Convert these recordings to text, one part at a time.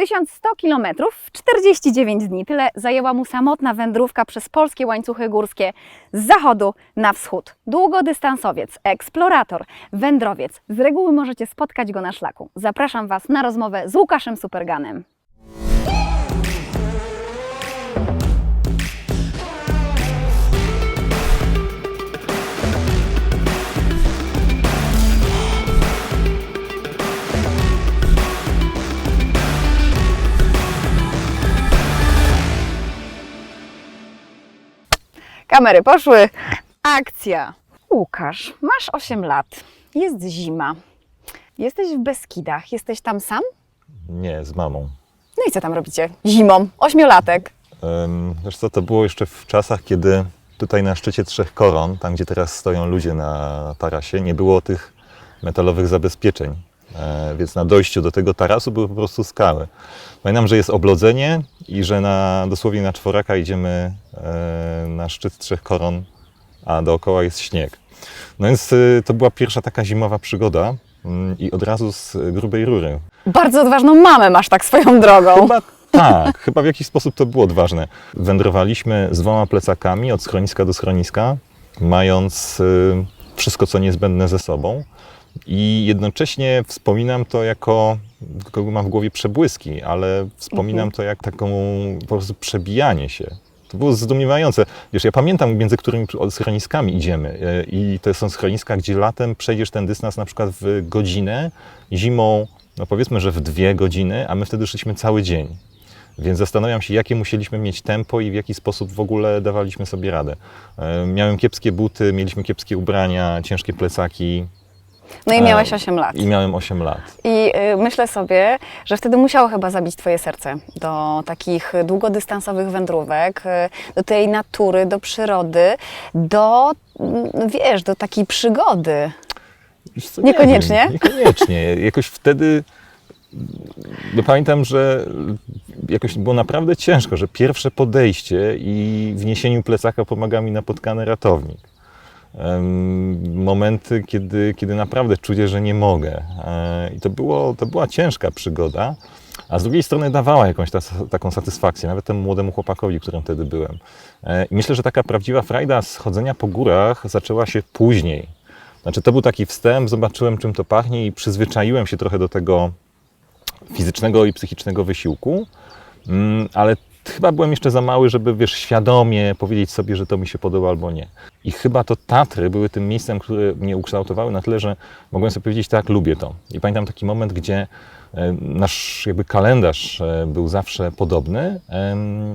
1100 km w 49 dni. Tyle zajęła mu samotna wędrówka przez polskie łańcuchy górskie z zachodu na wschód. Długodystansowiec, eksplorator, wędrowiec. Z reguły możecie spotkać go na szlaku. Zapraszam Was na rozmowę z Łukaszem Superganem. Kamery poszły. Akcja. Łukasz, masz 8 lat. Jest zima. Jesteś w Beskidach. Jesteś tam sam? Nie, z mamą. No i co tam robicie? Zimą. Ośmiolatek. Ym, Wiesz co, to było jeszcze w czasach, kiedy tutaj na szczycie Trzech Koron, tam gdzie teraz stoją ludzie na tarasie, nie było tych metalowych zabezpieczeń. E, Więc na dojściu do tego tarasu były po prostu skały. Pamiętam, że jest oblodzenie i że na, dosłownie na czworaka idziemy e, na szczyt Trzech Koron, a dookoła jest śnieg. No więc y, to była pierwsza taka zimowa przygoda mm, i od razu z grubej rury. Bardzo odważną mamę masz tak swoją drogą. Chyba tak, chyba w jakiś sposób to było odważne. Wędrowaliśmy z dwoma plecakami od schroniska do schroniska, mając wszystko, co niezbędne ze sobą. I jednocześnie wspominam to jako, tylko mam w głowie przebłyski, ale wspominam to jak taką po prostu przebijanie się. To było zdumiewające. Wiesz, ja pamiętam, między którymi schroniskami idziemy. y, I to są schroniska, gdzie latem przejdziesz ten dystans na przykład w godzinę, zimą, no powiedzmy, że w dwie godziny, a my wtedy szliśmy cały dzień. Więc zastanawiam się, jakie musieliśmy mieć tempo i w jaki sposób w ogóle dawaliśmy sobie radę. E, Miałem kiepskie buty, mieliśmy kiepskie ubrania, ciężkie plecaki No i E, miałeś 8 lat. i miałem 8 lat. I y, myślę sobie, że wtedy musiało chyba zabić Twoje serce do takich długodystansowych wędrówek, y, do tej natury, do przyrody, do, mm, wiesz, do takiej przygody. Co, Niekoniecznie? Wiem, niekoniecznie. Jakoś wtedy pamiętam, że jakoś było naprawdę ciężko, że pierwsze podejście i w niesieniu plecaka pomaga mi napotkany ratownik. Momenty, kiedy, kiedy naprawdę czuję, że nie mogę. E, I to, było, to była ciężka przygoda, a z drugiej strony dawała jakąś ta, taką satysfakcję, nawet temu młodemu chłopakowi, którym wtedy byłem. E, I myślę, że taka prawdziwa frajda z chodzenia po górach zaczęła się później. Znaczy, to był taki wstęp, zobaczyłem, czym to pachnie i przyzwyczaiłem się trochę do tego fizycznego i psychicznego wysiłku, Mm, ale chyba byłem jeszcze za mały, żeby, wiesz, świadomie powiedzieć sobie, że to mi się podoba albo nie. I chyba to Tatry były tym miejscem, które mnie ukształtowały na tyle, że mogłem sobie powiedzieć, tak, lubię to. I pamiętam taki moment, gdzie e, nasz jakby kalendarz e, był zawsze podobny.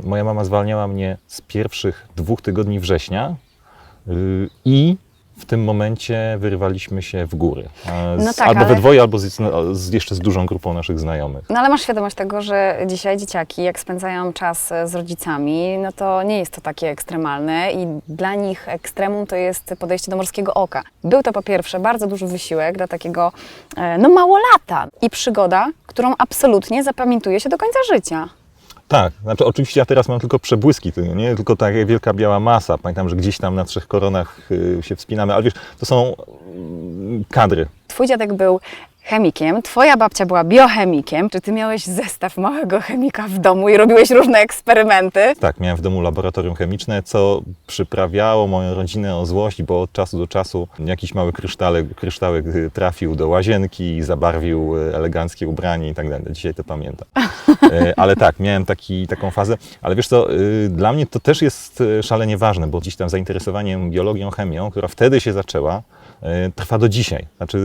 Moja mama zwalniała mnie z pierwszych dwóch tygodni września y, i w tym momencie wyrywaliśmy się w góry. E, No z, tak, albo ale- we dwoje, albo z, no, z, jeszcze z dużą grupą naszych znajomych. No ale masz świadomość tego, że dzisiaj dzieciaki, jak spędzają czas e, z rodzicami, no to nie jest to takie ekstremalne i dla nich ekstremum to jest podejście do morskiego oka. Był to po pierwsze bardzo duży wysiłek dla takiego, e, no małolata i przygoda, którą absolutnie zapamiętuje się do końca życia. Tak, znaczy oczywiście ja teraz mam tylko przebłyski, nie? tylko taka wielka biała masa. Pamiętam, że gdzieś tam na trzech koronach y, się wspinamy, ale wiesz, to są mm, kadry. Twój dziadek był chemikiem, twoja babcia była biochemikiem. Czy ty miałeś zestaw małego chemika w domu i robiłeś różne eksperymenty? Tak, miałem w domu laboratorium chemiczne, co przyprawiało moją rodzinę o złość, bo od czasu do czasu jakiś mały kryształek, kryształek y, trafił do łazienki i zabarwił y, eleganckie ubranie i tak dalej. Dzisiaj to pamiętam. Y, Ale tak, miałem taki, taką fazę. Ale wiesz co, y, dla mnie to też jest szalenie ważne, bo gdzieś tam zainteresowaniem biologią, chemią, która wtedy się zaczęła, trwa do dzisiaj. Znaczy, y,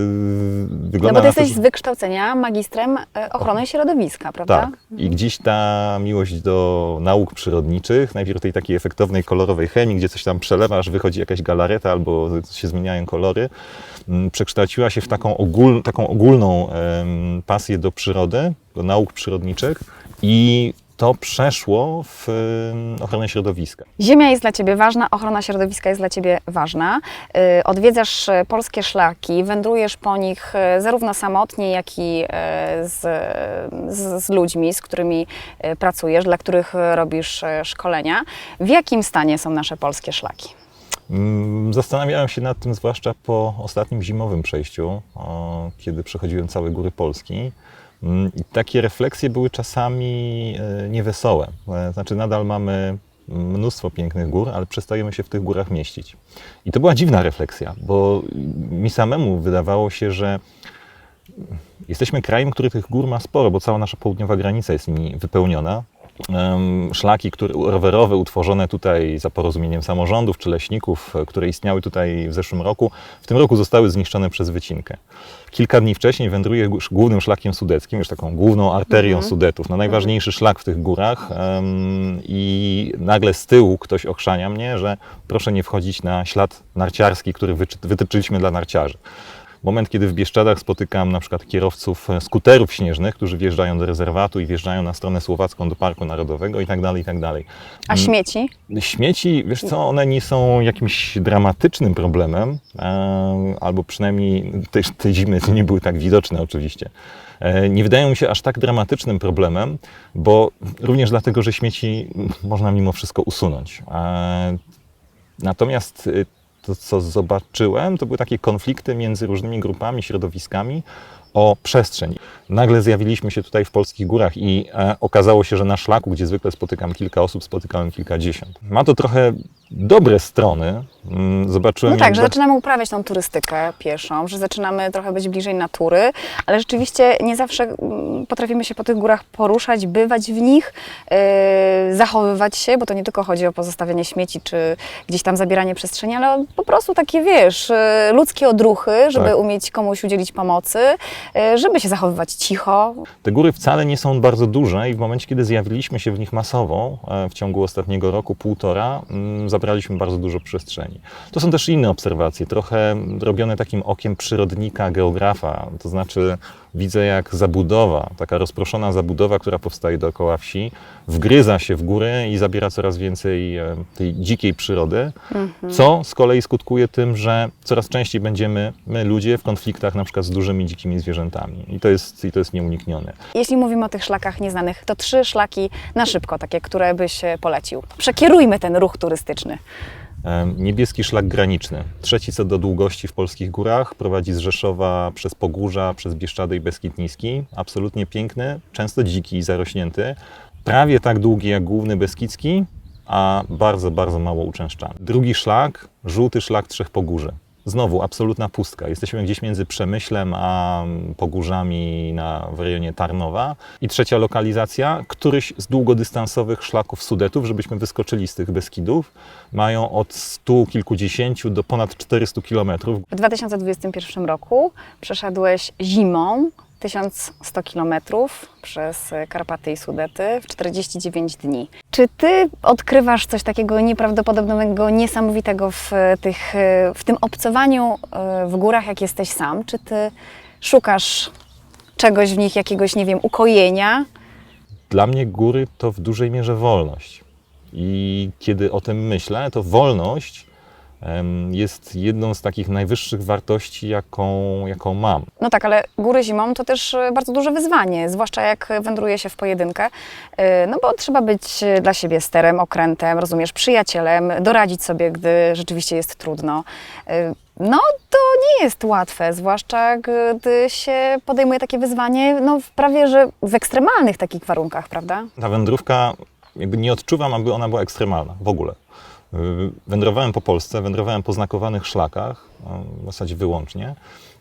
No wygląda bo ty na to, jesteś że- z wykształcenia magistrem e, ochrony środowiska, prawda? tak. I gdzieś ta miłość do nauk przyrodniczych, najpierw tej takiej efektownej, kolorowej chemii, gdzie coś tam przelewasz, wychodzi jakaś galareta albo się zmieniają kolory, mm, przekształciła się w taką, ogól, taką ogólną pasję do przyrody, do nauk przyrodniczych i to przeszło w em, ochronę środowiska. Ziemia jest dla Ciebie ważna, ochrona środowiska jest dla Ciebie ważna. Y, Odwiedzasz y, polskie szlaki, wędrujesz po nich y, zarówno samotnie, jak i y, z, z, z ludźmi, z którymi y, pracujesz, dla których y, robisz y, szkolenia. W jakim stanie są nasze polskie szlaki? Mm, Zastanawiałem się nad tym, zwłaszcza po ostatnim zimowym przejściu, kiedy przechodziłem całe góry Polski. Mm, I takie refleksje były czasami e, niewesołe. E, Znaczy, nadal mamy mnóstwo pięknych gór, ale przestajemy się w tych górach mieścić. I to była dziwna refleksja, bo mi samemu wydawało się, że jesteśmy krajem, który tych gór ma sporo, bo cała nasza południowa granica jest nimi wypełniona. Szlaki które, rowerowe utworzone tutaj za porozumieniem samorządów czy leśników, e, które istniały tutaj w zeszłym roku, w tym roku zostały zniszczone przez wycinkę. Kilka dni wcześniej wędruję głównym szlakiem sudeckim, już taką główną arterią Sudetów, no najważniejszy szlak w tych górach em, i nagle z tyłu ktoś ochrzania mnie, że proszę nie wchodzić na ślad narciarski, który wytyczyliśmy dla narciarzy. Moment, kiedy w Bieszczadach spotykam na przykład kierowców skuterów śnieżnych, którzy wjeżdżają do rezerwatu i wjeżdżają na stronę słowacką do Parku Narodowego i tak dalej, i tak dalej. A śmieci? Śmieci, wiesz co, one nie są jakimś dramatycznym problemem, e, albo przynajmniej tej, tej zimy nie były tak widoczne oczywiście. E, nie wydają mi się aż tak dramatycznym problemem, bo również dlatego, że śmieci można mimo wszystko usunąć. E, natomiast y, to, co zobaczyłem, to były takie konflikty między różnymi grupami, środowiskami o przestrzeń. Nagle zjawiliśmy się tutaj w polskich górach i e, okazało się, że na szlaku, gdzie zwykle spotykam kilka osób, spotykałem kilkadziesiąt. Ma to trochę dobre strony. Mm, Zobaczyłem. No tak, że zaczynamy uprawiać tą turystykę pieszą, że zaczynamy trochę być bliżej natury, ale rzeczywiście nie zawsze mm, potrafimy się po tych górach poruszać, bywać w nich, yy, zachowywać się, bo to nie tylko chodzi o pozostawianie śmieci czy gdzieś tam zabieranie przestrzeni, ale po prostu takie, wiesz, yy, ludzkie odruchy, żeby Tak. umieć komuś udzielić pomocy, żeby się zachowywać cicho. Te góry wcale nie są bardzo duże i w momencie, kiedy zjawiliśmy się w nich masowo, e, w ciągu ostatniego roku, półtora, mm, zabraliśmy bardzo dużo przestrzeni. To są też inne obserwacje, trochę robione takim okiem przyrodnika, geografa, to znaczy widzę jak zabudowa, taka rozproszona zabudowa, która powstaje dookoła wsi, wgryza się w góry i zabiera coraz więcej e, tej dzikiej przyrody, co z kolei skutkuje tym, że coraz częściej będziemy my, ludzie, w konfliktach na przykład z dużymi dzikimi zwierzętami. I to jest, i to jest nieuniknione. Jeśli mówimy o tych szlakach nieznanych, to trzy szlaki na szybko, takie, które byś e, polecił. Przekierujmy ten ruch turystyczny. Niebieski szlak graniczny. Trzeci co do długości w polskich górach. Prowadzi z Rzeszowa przez Pogórza, przez Bieszczady i Beskid Niski. Absolutnie piękny, często dziki i zarośnięty. Prawie tak długi jak główny Beskidzki, a bardzo, bardzo mało uczęszczany. Drugi szlak, żółty szlak Trzech Pogórzy. Znowu absolutna pustka. Jesteśmy gdzieś między Przemyślem a Pogórzami na, w rejonie Tarnowa. I trzecia lokalizacja, któryś z długodystansowych szlaków Sudetów, żebyśmy wyskoczyli z tych Beskidów, mają od stu kilkudziesięciu do ponad 400 kilometrów. W 2021 roku przeszedłeś zimą 1100 km przez Karpaty i Sudety w 49 dni. Czy ty odkrywasz coś takiego nieprawdopodobnego, niesamowitego w, tych, w tym obcowaniu e, w górach, jak jesteś sam? Czy ty szukasz czegoś w nich, jakiegoś, nie wiem, ukojenia? Dla mnie góry to w dużej mierze wolność. I kiedy o tym myślę, to wolność jest jedną z takich najwyższych wartości, jaką, jaką mam. No tak, ale góry zimą to też e, bardzo duże wyzwanie, zwłaszcza jak wędruje się w pojedynkę, E, no bo trzeba być e, dla siebie sterem, okrętem, rozumiesz, przyjacielem, doradzić sobie, gdy rzeczywiście jest trudno. No to nie jest łatwe, zwłaszcza gdy się podejmuje takie wyzwanie, no w prawie, że w ekstremalnych takich warunkach, prawda? Ta wędrówka, jakby nie odczuwam, aby ona była ekstremalna w ogóle. Yy, Wędrowałem po Polsce, wędrowałem po znakowanych szlakach, yy, w zasadzie wyłącznie.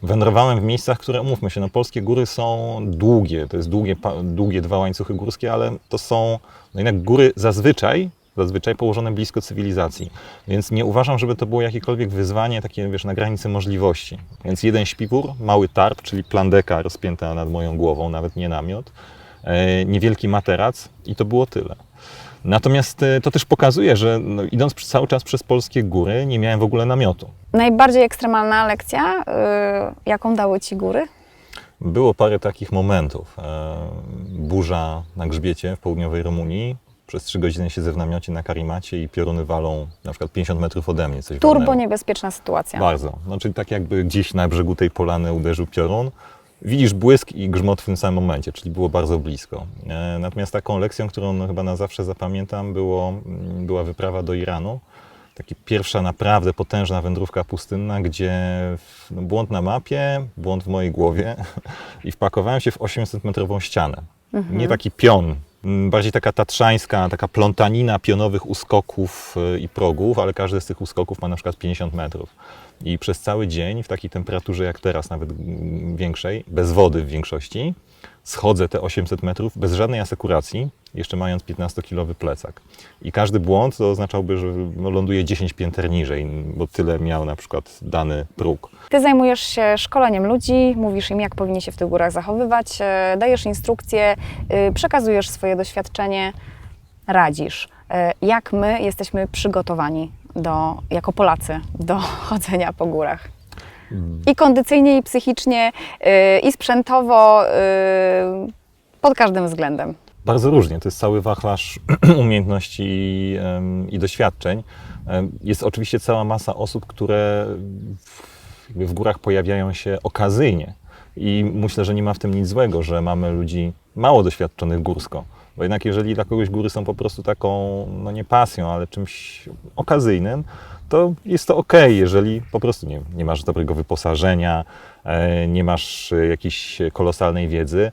Wędrowałem w miejscach, które, umówmy się, no, polskie góry są długie, to jest długie, długie dwa łańcuchy górskie, ale to są no jednak góry zazwyczaj, zazwyczaj położone blisko cywilizacji. Więc nie uważam, żeby to było jakiekolwiek wyzwanie takie, wiesz, na granicy możliwości. Więc jeden śpiwór, mały tarp, czyli plandeka rozpięta nad moją głową, nawet nie namiot, e, niewielki materac i to było tyle. Natomiast e, to też pokazuje, że no, idąc cały czas przez polskie góry, nie miałem w ogóle namiotu. Najbardziej ekstremalna lekcja, e, jaką dały Ci góry? Było parę takich momentów. E, burza na grzbiecie w południowej Rumunii. Przez trzy godziny siedzę w namiocie na karimacie i pioruny walą na przykład 50 metrów ode mnie. Coś Turbo walnęło. niebezpieczna sytuacja. Bardzo. Znaczy tak jakby gdzieś na brzegu tej polany uderzył piorun. Widzisz błysk i grzmot w tym samym momencie, czyli było bardzo blisko. E, Natomiast taką lekcją, którą chyba na zawsze zapamiętam, było, mm, była wyprawa do Iranu. Taka pierwsza naprawdę potężna wędrówka pustynna, gdzie no, błąd na mapie, błąd w mojej głowie i wpakowałem się w 800-metrową ścianę. Nie taki pion, m, bardziej taka tatrzańska, taka plątanina pionowych uskoków y, i progów, ale każdy z tych uskoków ma na przykład 50 metrów. I przez cały dzień w takiej temperaturze jak teraz, nawet większej, bez wody w większości, schodzę te 800 metrów bez żadnej asekuracji, jeszcze mając 15-kilowy plecak. I każdy błąd to oznaczałby, że ląduje 10 pięter niżej, bo tyle miał na przykład dany próg. Ty zajmujesz się szkoleniem ludzi, mówisz im, jak powinni się w tych górach zachowywać, e, dajesz instrukcje, y, przekazujesz swoje doświadczenie, radzisz. E, Jak my jesteśmy przygotowani do, jako Polacy do chodzenia po górach? I kondycyjnie, i psychicznie, y, i sprzętowo, y, pod każdym względem. Bardzo różnie. To jest cały wachlarz umiejętności i, em, i doświadczeń. Jest oczywiście cała masa osób, które w, w górach pojawiają się okazyjnie. I myślę, że nie ma w tym nic złego, że mamy ludzi mało doświadczonych górsko. Bo jednak jeżeli dla kogoś góry są po prostu taką, no nie pasją, ale czymś okazyjnym, to jest to ok, jeżeli po prostu nie, nie masz dobrego wyposażenia, e, nie masz e, jakiejś kolosalnej wiedzy.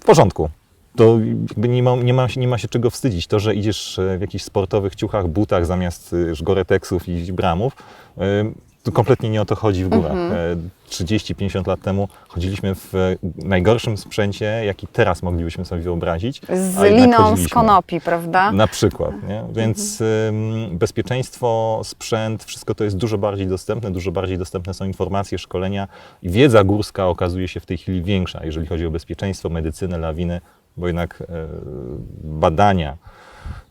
W porządku. To nie ma, nie, ma, nie ma się czego wstydzić. To, że idziesz e, w jakichś sportowych ciuchach, butach zamiast goreteksów i bramów, e, to kompletnie nie o to chodzi w górach. Mhm. E, 30-50 lat temu chodziliśmy w e, najgorszym sprzęcie, jaki teraz moglibyśmy sobie wyobrazić. Z liną z konopi, prawda? Na przykład, nie? Więc ym, bezpieczeństwo, sprzęt, wszystko to jest dużo bardziej dostępne, dużo bardziej dostępne są informacje, szkolenia i wiedza górska okazuje się w tej chwili większa, jeżeli chodzi o bezpieczeństwo, medycynę, lawiny, bo jednak e, badania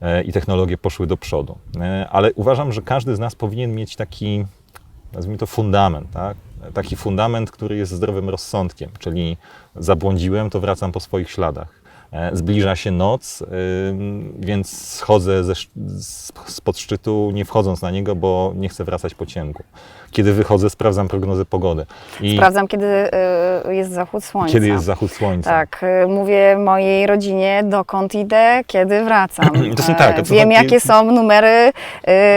e, i technologie poszły do przodu. E, ale uważam, że każdy z nas powinien mieć taki, nazwijmy to fundament, tak? Taki fundament, który jest zdrowym rozsądkiem, czyli zabłądziłem, to wracam po swoich śladach. E, Zbliża się noc, ym, więc schodzę ze, spod szczytu, nie wchodząc na niego, bo nie chcę wracać po ciemku. Kiedy wychodzę, sprawdzam prognozę pogody. I Sprawdzam, kiedy y, jest zachód słońca. kiedy jest zachód słońca. Tak, y, mówię mojej rodzinie, dokąd idę, kiedy wracam. To są E, tak, to Wiem, jakie są numery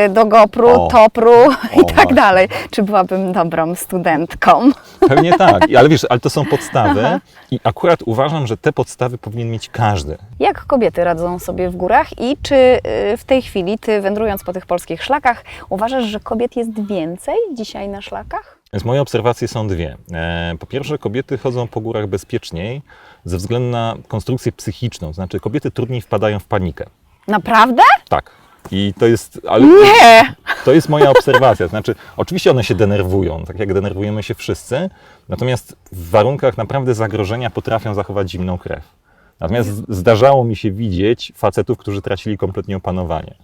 y, do GoPru, O. Topru i O, tak właśnie. dalej. Czy byłabym dobrą studentką? Pewnie tak, I- ale wiesz, ale to są podstawy i akurat uważam, że te podstawy powinien mieć każdy. Jak kobiety radzą sobie w górach i czy y, w tej chwili, ty wędrując po tych polskich szlakach, uważasz, że kobiet jest więcej dzisiaj na szlakach? Więc moje obserwacje są dwie. E, Po pierwsze, kobiety chodzą po górach bezpieczniej ze względu na konstrukcję psychiczną, to znaczy kobiety trudniej wpadają w panikę. Naprawdę? Tak. I to jest, ale Nie! to jest moja obserwacja. Znaczy, oczywiście one się denerwują, tak jak denerwujemy się wszyscy, natomiast w warunkach naprawdę zagrożenia potrafią zachować zimną krew. Natomiast zdarzało mi się widzieć facetów, którzy tracili kompletnie opanowanie.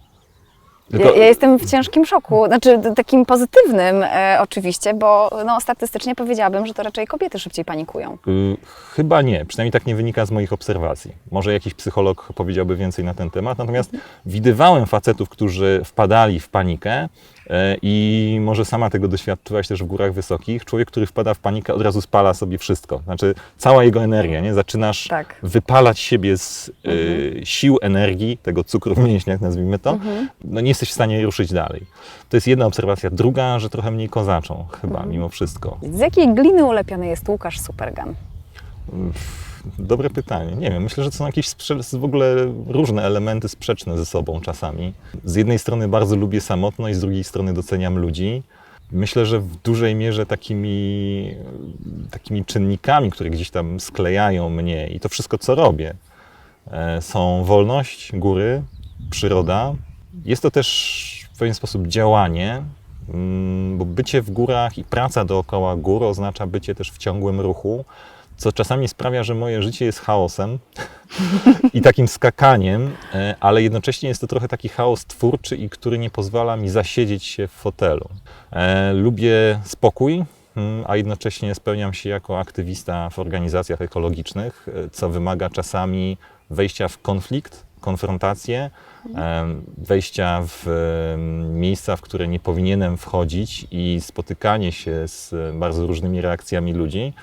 Tylko- Ja, ja jestem w ciężkim szoku, znaczy takim pozytywnym e, oczywiście, bo no, statystycznie powiedziałabym, że to raczej kobiety szybciej panikują. Y, Chyba nie, przynajmniej tak nie wynika z moich obserwacji. Może jakiś psycholog powiedziałby więcej na ten temat, natomiast widywałem facetów, którzy wpadali w panikę i może sama tego doświadczyłaś też w górach wysokich. Człowiek, który wpada w panikę, od razu spala sobie wszystko. Znaczy cała jego energia, nie? Zaczynasz Tak. wypalać siebie z y, sił energii, tego cukru w mięśniach, nazwijmy to. No nie jesteś w stanie ruszyć dalej. To jest jedna obserwacja. Druga, że trochę mniej kozaczą chyba, mimo wszystko. Z jakiej gliny ulepiony jest Łukasz Supergan? Dobre pytanie. Nie wiem, myślę, że są jakieś w ogóle różne elementy sprzeczne ze sobą czasami. Z jednej strony bardzo lubię samotność, z drugiej strony doceniam ludzi. Myślę, że w dużej mierze takimi, takimi czynnikami, które gdzieś tam sklejają mnie i to wszystko, co robię, e, są wolność góry, przyroda. Jest to też w pewien sposób działanie, mm, bo bycie w górach i praca dookoła gór oznacza bycie też w ciągłym ruchu, co czasami sprawia, że moje życie jest chaosem i takim skakaniem, e, ale jednocześnie jest to trochę taki chaos twórczy i który nie pozwala mi zasiedzieć się w fotelu. E, Lubię spokój, mm, a jednocześnie spełniam się jako aktywista w organizacjach ekologicznych, e, co wymaga czasami wejścia w konflikt, konfrontację, wejścia w miejsca, w które nie powinienem wchodzić i spotykanie się z bardzo różnymi reakcjami ludzi.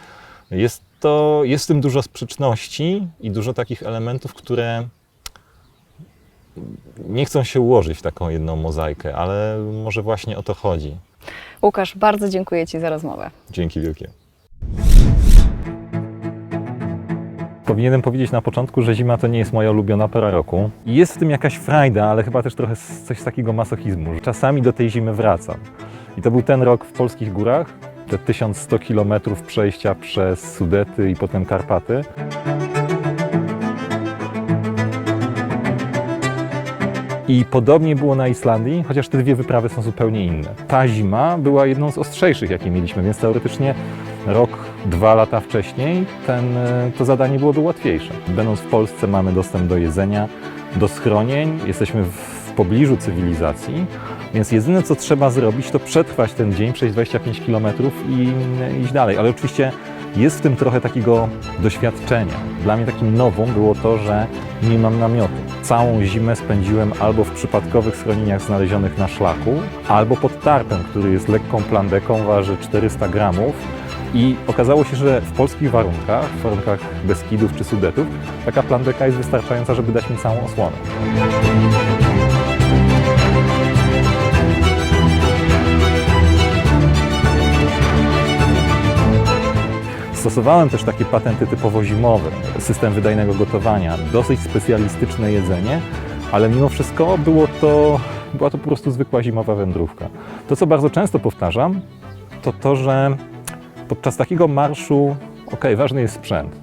Jest, to, jest w tym dużo sprzeczności i dużo takich elementów, które nie chcą się ułożyć w taką jedną mozaikę, ale może właśnie o to chodzi. Łukasz, bardzo dziękuję Ci za rozmowę. Dzięki wielkie. Powinienem powiedzieć na początku, że zima to nie jest moja ulubiona pora roku. Jest w tym jakaś frajda, ale chyba też trochę coś z takiego masochizmu. że Czasami do tej zimy wracam. I to był ten rok w polskich górach, te 1100 kilometrów przejścia przez Sudety i potem Karpaty. I podobnie było na Islandii, chociaż te dwie wyprawy są zupełnie inne. Ta zima była jedną z ostrzejszych, jakie mieliśmy, więc teoretycznie rok, dwa lata wcześniej ten, e, to zadanie byłoby łatwiejsze. Będąc w Polsce mamy dostęp do jedzenia, do schronień, jesteśmy w pobliżu cywilizacji, więc jedyne co trzeba zrobić to przetrwać ten dzień, przejść 25 km i iść dalej. Ale oczywiście jest w tym trochę takiego doświadczenia. Dla mnie takim nową było to, że nie mam namiotu. Całą zimę spędziłem albo w przypadkowych schronieniach znalezionych na szlaku, albo pod tarpem, który jest lekką plandeką, waży 400 gramów. I okazało się, że w polskich warunkach, w warunkach Beskidów czy Sudetów, taka plandeka jest wystarczająca, żeby dać mi całą osłonę. Stosowałem też takie patenty typowo zimowe, system wydajnego gotowania, dosyć specjalistyczne jedzenie, ale mimo wszystko było to, była to po prostu zwykła zimowa wędrówka. To, co bardzo często powtarzam, to to, że podczas takiego marszu, ok, ważny jest sprzęt.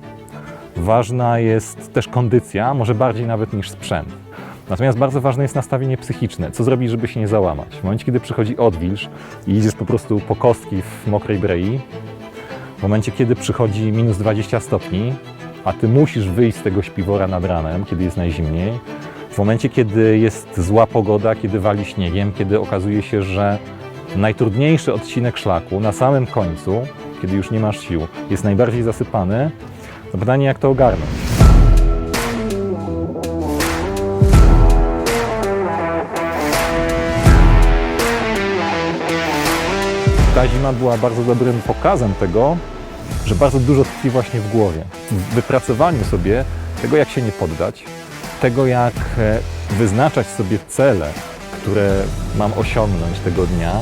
Ważna jest też kondycja, może bardziej nawet niż sprzęt. Natomiast bardzo ważne jest nastawienie psychiczne. Co zrobić, żeby się nie załamać? W momencie, kiedy przychodzi odwilż i idziesz po prostu po kostki w mokrej brei, w momencie, kiedy przychodzi minus 20 stopni, a ty musisz wyjść z tego śpiwora nad ranem, kiedy jest najzimniej, w momencie, kiedy jest zła pogoda, kiedy wali śniegiem, kiedy okazuje się, że najtrudniejszy odcinek szlaku na samym końcu, kiedy już nie masz sił, jest najbardziej zasypany, to pytanie, jak to ogarnąć. Ta zima była bardzo dobrym pokazem tego, że bardzo dużo tkwi właśnie w głowie. W wypracowaniu sobie tego, jak się nie poddać, tego, jak e, wyznaczać sobie cele, które mam osiągnąć tego dnia,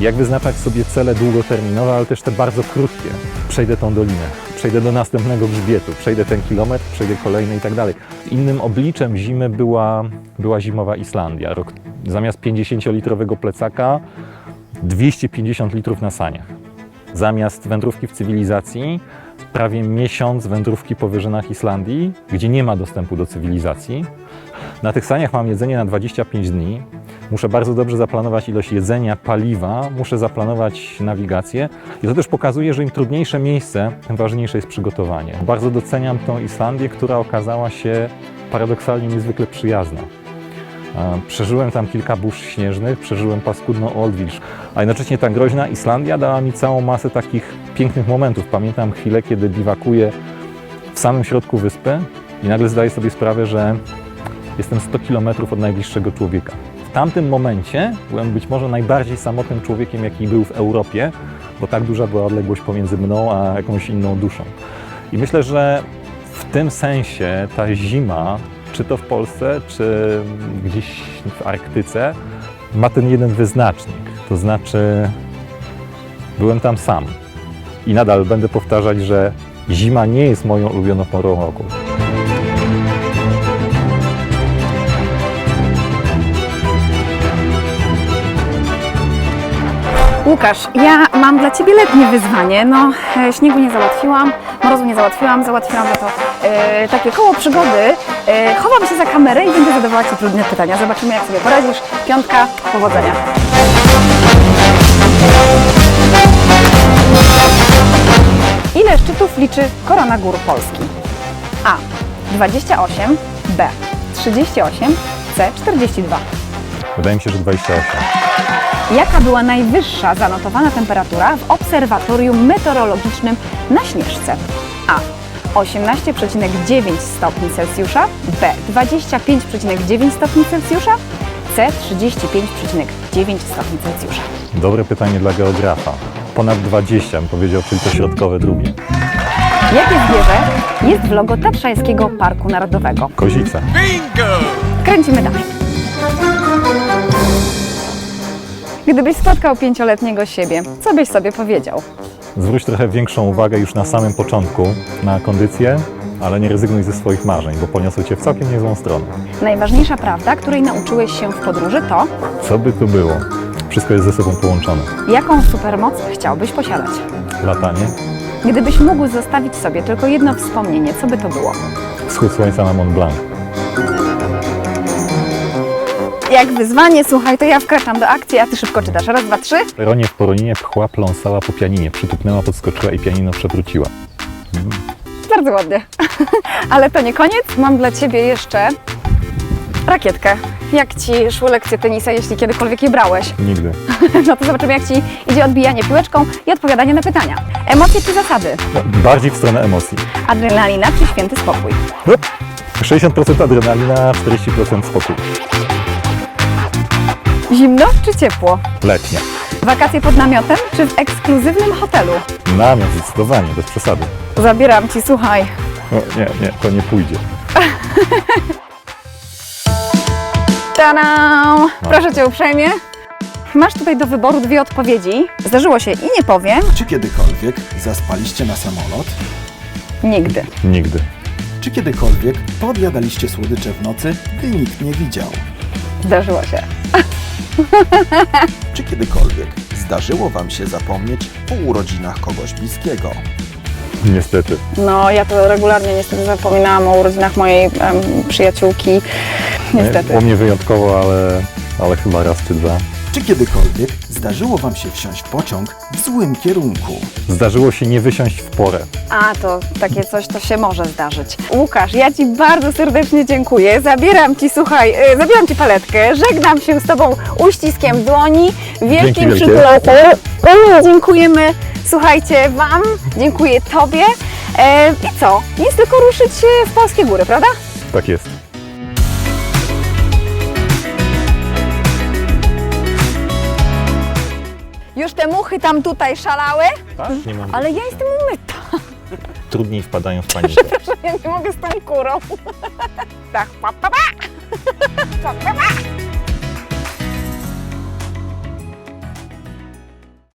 jak wyznaczać sobie cele długoterminowe, ale też te bardzo krótkie. Przejdę tą dolinę, przejdę do następnego grzbietu, przejdę ten kilometr, przejdę kolejny i tak dalej. Innym obliczem zimy była, była zimowa Islandia. Rok, zamiast 50-litrowego plecaka 250 litrów na saniach. Zamiast wędrówki w cywilizacji, prawie miesiąc wędrówki po wyżynach Islandii, gdzie nie ma dostępu do cywilizacji. Na tych saniach mam jedzenie na 25 dni. Muszę bardzo dobrze zaplanować ilość jedzenia, paliwa, muszę zaplanować nawigację. I to też pokazuje, że im trudniejsze miejsce, tym ważniejsze jest przygotowanie. Bardzo doceniam tą Islandię, która okazała się paradoksalnie niezwykle przyjazna. Przeżyłem tam kilka burz śnieżnych, przeżyłem paskudną odwilż, a jednocześnie ta groźna Islandia dała mi całą masę takich pięknych momentów. Pamiętam chwilę, kiedy biwakuję w samym środku wyspy i nagle zdaję sobie sprawę, że jestem 100 kilometrów od najbliższego człowieka. W tamtym momencie byłem być może najbardziej samotnym człowiekiem, jaki był w Europie, bo tak duża była odległość pomiędzy mną a jakąś inną duszą. I myślę, że w tym sensie ta zima, czy to w Polsce, czy gdzieś w Arktyce, ma ten jeden wyznacznik. To znaczy, byłem tam sam. I nadal będę powtarzać, że zima nie jest moją ulubioną porą roku. Łukasz, ja mam dla Ciebie letnie wyzwanie. No, e, śniegu nie załatwiłam, mrozu nie załatwiłam, załatwiłam za to e, takie koło przygody. E, chowam się za kamerę i będę zadawała Ci trudne pytania. Zobaczymy, jak sobie poradzisz. Piątka, powodzenia. Ile szczytów liczy Korona Gór Polski? A. 28, B. 38, C. 42. Wydaje mi się, że 28. Jaka była najwyższa zanotowana temperatura w obserwatorium meteorologicznym na Śnieżce? A. 18,9 stopni Celsjusza, B. 25,9 stopni Celsjusza, C. 35,9 stopni Celsjusza. Dobre pytanie dla geografa. Ponad 20, bym powiedział, czyli to środkowe drugie. Jakie zwierzę jest w logo Tatrzańskiego Parku Narodowego? Kozica. Kręcimy dalej. Gdybyś spotkał pięcioletniego siebie, co byś sobie powiedział? Zwróć trochę większą uwagę już na samym początku na kondycję, ale nie rezygnuj ze swoich marzeń, bo poniosły cię w całkiem niezłą stronę. Najważniejsza prawda, której nauczyłeś się w podróży to, Co by tu było? Wszystko jest ze sobą połączone. jaką supermoc chciałbyś posiadać. Latanie, Gdybyś mógł zostawić sobie tylko jedno wspomnienie, co by to było? wschód słońca na Mont Blanc. Jak wyzwanie, słuchaj, to ja wkraczam do akcji, a ty szybko czytasz. Raz, dwa, trzy. Peronie w Poroninie pchła, pląsała po pianinie, przytupnęła, podskoczyła i pianino przewróciła. Bardzo ładnie. Ale to nie koniec. Mam dla ciebie jeszcze rakietkę. Jak ci szły lekcje tenisa, jeśli kiedykolwiek je brałeś? Nigdy. No to zobaczymy, jak ci idzie odbijanie piłeczką i odpowiadanie na pytania. Emocje czy zasady? No, bardziej w stronę emocji. Adrenalina czy święty spokój? Hup. 60% adrenalina, 40% spokój. Zimno czy ciepło? Letnia. Wakacje pod namiotem czy w ekskluzywnym hotelu? Namiot zdecydowanie, bez przesady. Zabieram ci, słuchaj. No, nie, nie, to nie pójdzie. Tadam! Proszę cię uprzejmie. Masz tutaj do wyboru dwie odpowiedzi. Zdarzyło się i nie powiem. Czy kiedykolwiek zaspaliście na samolot? Nigdy. Nigdy. Czy kiedykolwiek podjadaliście słodycze w nocy, gdy nikt nie widział? Zdarzyło się. Czy kiedykolwiek zdarzyło Wam się zapomnieć o urodzinach kogoś bliskiego? Niestety. No, ja to regularnie niestety zapominałam o urodzinach mojej em, przyjaciółki. Niestety. U mnie wyjątkowo, ale, ale chyba raz czy dwa. Czy kiedykolwiek zdarzyło Wam się wsiąść w pociąg w złym kierunku? Zdarzyło się nie wysiąść w porę. A, to takie coś to się może zdarzyć. Łukasz, ja Ci bardzo serdecznie dziękuję. Zabieram Ci, słuchaj, y, zabieram Ci paletkę. Żegnam się z Tobą uściskiem dłoni, wielkim wielkie. przytulasem. Mm, Dziękujemy, słuchajcie, Wam, dziękuję Tobie. E, I co? Nic tylko ruszyć się w polskie góry, prawda? Tak jest. już te muchy tam tutaj szalały, Tak? Nie mam. ale ja jestem umyta. Trudniej wpadają w panikę. Przepraszam, ja nie mogę z tą kurą. Tak, pa, pa, pa. Pa, pa, pa.